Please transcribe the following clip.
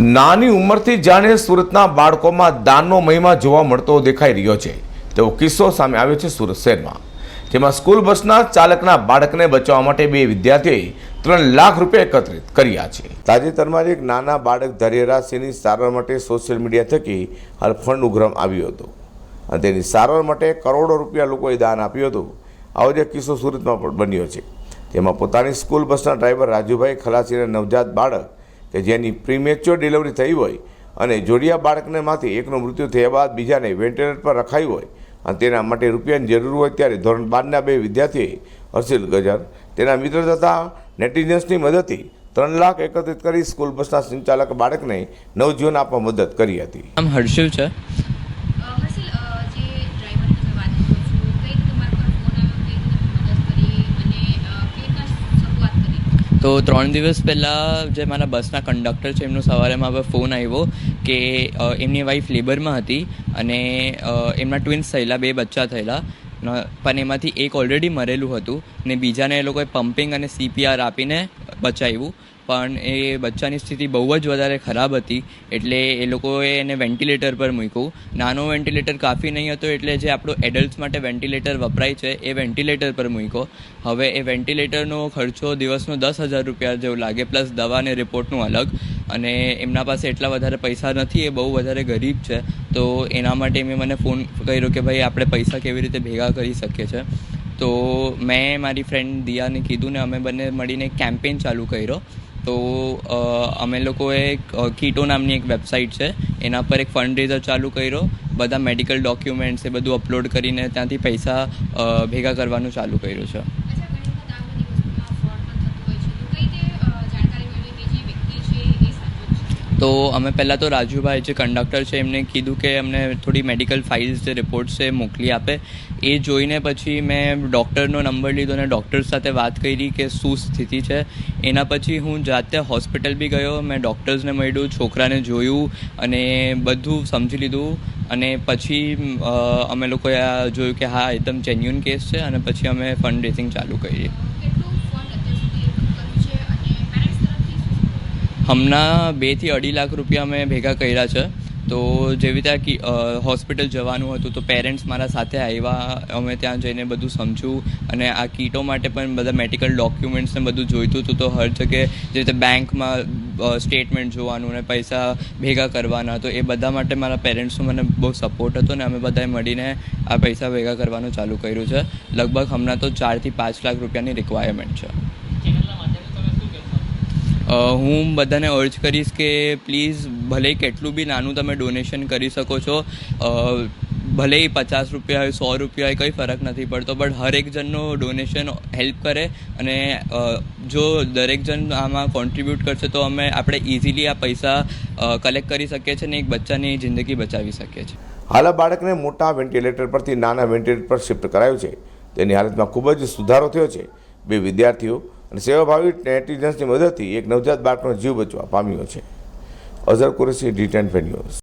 નાની ઉંમરથી જાણે સુરતના બાળકોમાં દાનનો મહિમા જોવા મળતો દેખાઈ રહ્યો છે. તેવો કિસ્સો સામે આવ્યો છે સુરત શહેરમાં. જેમાં સ્કૂલ બસના ચાલકના બાળકને બચાવવા માટે બે વિદ્યાર્થીઓએ ત્રણ લાખ રૂપિયા એકત્રિત કર્યા છે. તાજેતરમાં એક નાના બાળક ધૈર્યરાજસિંહની સારવાર માટે સોશિયલ મીડિયા થકી હાલ ફંડ ઉઘરામ આવ્યું હતું. અને તેની સારવાર માટે કરોડો રૂપિયા લોકોએ દાન આપ્યું હતું. આવો જ કિસ્સો સુરતમાં પણ બન્યો છે. તેમાં પોતાની સ્કૂલ બસના ડ્રાઈવર રાજુભાઈ ખલાસીના નવજાત બાળક કે જેની પ્રીમેચ્યોર ડિલિવરી થઈ હોય અને જોડિયા બાળકને માંથી એકનું મૃત્યુ થયા બાદ બીજાને વેન્ટિલેટર પર રખાયું હોય અને તેના માટે રૂપિયાની જરૂર હોય ત્યારે ધોરણ બારના બે વિદ્યાર્થીએ હર્ષિલ ગજર, તેના મિત્ર તથા નેટિઝન્સની મદદથી ત્રણ લાખ એકત્રિત કરી સ્કૂલ બસના સંચાલક બાળકને નવજીવન આપવા મદદ કરી હતી. આમ હર્ષિલ છે. તો ત્રણ દિવસ પહેલાં જે મારા બસના કંડક્ટર છે, એમનો સવારે મારા ફોન આવ્યો કે એમની વાઈફ લેબરમાં હતી અને એમના ટ્વિન્સ થયેલા, બે બચ્ચા થયેલા. પણ એમાંથી એક ઓલરેડી મરેલું હતું ને બીજાને એ લોકોએ પમ્પિંગ અને સીપીઆર આપીને બચાવ્યું. પણ એ બચ્ચાની સ્થિતિ બહુ જ વધારે ખરાબ હતી, એટલે એ લોકોએ એને વેન્ટિલેટર પર મૂક્યું. નાનો વેન્ટિલેટર કાફી નહીં હતો, એટલે જે આપણું એડલ્ટ્સ માટે વેન્ટિલેટર વપરાય છે, એ વેન્ટિલેટર પર મૂક્યો. હવે એ વેન્ટિલેટરનો ખર્ચો દિવસનો દસ હજાર રૂપિયા જેવું લાગે, પ્લસ દવા અને રિપોર્ટનું અલગ. અને એમના પાસે એટલા વધારે પૈસા નથી, એ બહુ વધારે ગરીબ છે. તો એના માટે મેં મને ફોન કર્યો કે ભાઈ, આપણે પૈસા કેવી રીતે ભેગા કરી શકીએ છીએ તો મેં મારી ફ્રેન્ડ દિયાને કીધું ને અમે બંને મળીને કેમ્પેન ચાલુ કર્યો. તો અમે લોકોએ એક કીટો નામની એક વેબસાઇટ છે. એના પર એક ફંડ રેઝર ચાલુ કર્યો. બધા મેડિકલ ડોક્યુમેન્ટ્સ એ બધું અપલોડ કરીને ત્યાંથી પૈસા ભેગા કરવાનું ચાલુ કર્યું છે અચ્છા ઘણી વખત આ બધી વસ્તુમાં ફ્રોડ પણ થતું હોય છે તો કઈ રીતે અ, જાણકારી મેળવી કે જે વ્યક્તિ છે એ સાચો જ છે તો અમે પહેલાં તો રાજુભાઈ જે કંડક્ટર છે, એમને કીધું કે અમને થોડી મેડિકલ ફાઇલ્સ જે રિપોર્ટ્સ છે મોકલી આપે. એ જોઈને પછી મેં ડૉક્ટરનો નંબર લીધો અને ડૉક્ટર સાથે વાત કરી કે શું સ્થિતિ છે. એના પછી હું જાતે હોસ્પિટલ બી ગયો, મેં ડૉક્ટર્સને મળ્યું, છોકરાને જોયું અને બધું સમજી લીધું. અને પછી અમે લોકોએ જોયું કે હા, એકદમ જેન્યુન કેસ છે અને પછી અમે ફંડ રેઝિંગ ચાલુ કરી અ, કેટલું ફંડ અત્યાર સુધી એકઠું કર્યું છે અને પેરેન્ટ્સ તરફથી શું શું હમણાં બેથી અઢી લાખ રૂપિયા મેં ભેગા કર્યા છે. તો જેવી રીતે હોસ્પિટલ જવાનું હતું, તો પેરેન્ટ્સ મારા સાથે આવ્યા. અમે ત્યાં જઈને બધું સમજ્યું અને આ કીટો માટે પણ બધા મેડિકલ ડોક્યુમેન્ટ્સને બધું જોઈતું હતું. તો હર જગ્યાએ જે રીતે બેંકમાં સ્ટેટમેન્ટ જોવાનું ને પૈસા ભેગા કરવાના, તો એ બધા માટે મારા પેરેન્ટ્સનો મને બહુ સપોર્ટ હતો ને અમે બધાએ મળીને આ પૈસા ભેગા કરવાનું ચાલુ કર્યું છે. લગભગ હમણાં તો ચારથી પાંચ લાખ રૂપિયાની રિક્વાયરમેન્ટ છે. હું બધાને અર્જ કરીશ કે પ્લીઝ ભલે કેટલું બી નાનું તમે ડોનેશન કરી શકો છો ભલે પચાસ રૂપિયા હોય, સો રૂપિયા હોય, કંઈ ફરક નથી પડતો, બટ હરેક જણનો ડોનેશન હેલ્પ કરે અને જો દરેક જણ આમાં કોન્ટ્રીબ્યુટ કરશે તો અમે આપણે ઇઝીલી આ પૈસા કલેક્ટ કરી શકીએ છીએ અને એક બચ્ચાની જિંદગી બચાવી શકીએ છીએ. હાલ બાળકને મોટા વેન્ટિલેટર પરથી નાના વેન્ટિલેટર પર શિફ્ટ કરાયું છે. તેની હાલતમાં ખૂબ જ સુધારો થયો છે. બે વિદ્યાર્થીઓ અને સેવાભાવી નેટિઝન્સની મદદથી એક નવજાત બાળકનો જીવ બચવા પામ્યો છે. Azhar Qureshi, D ten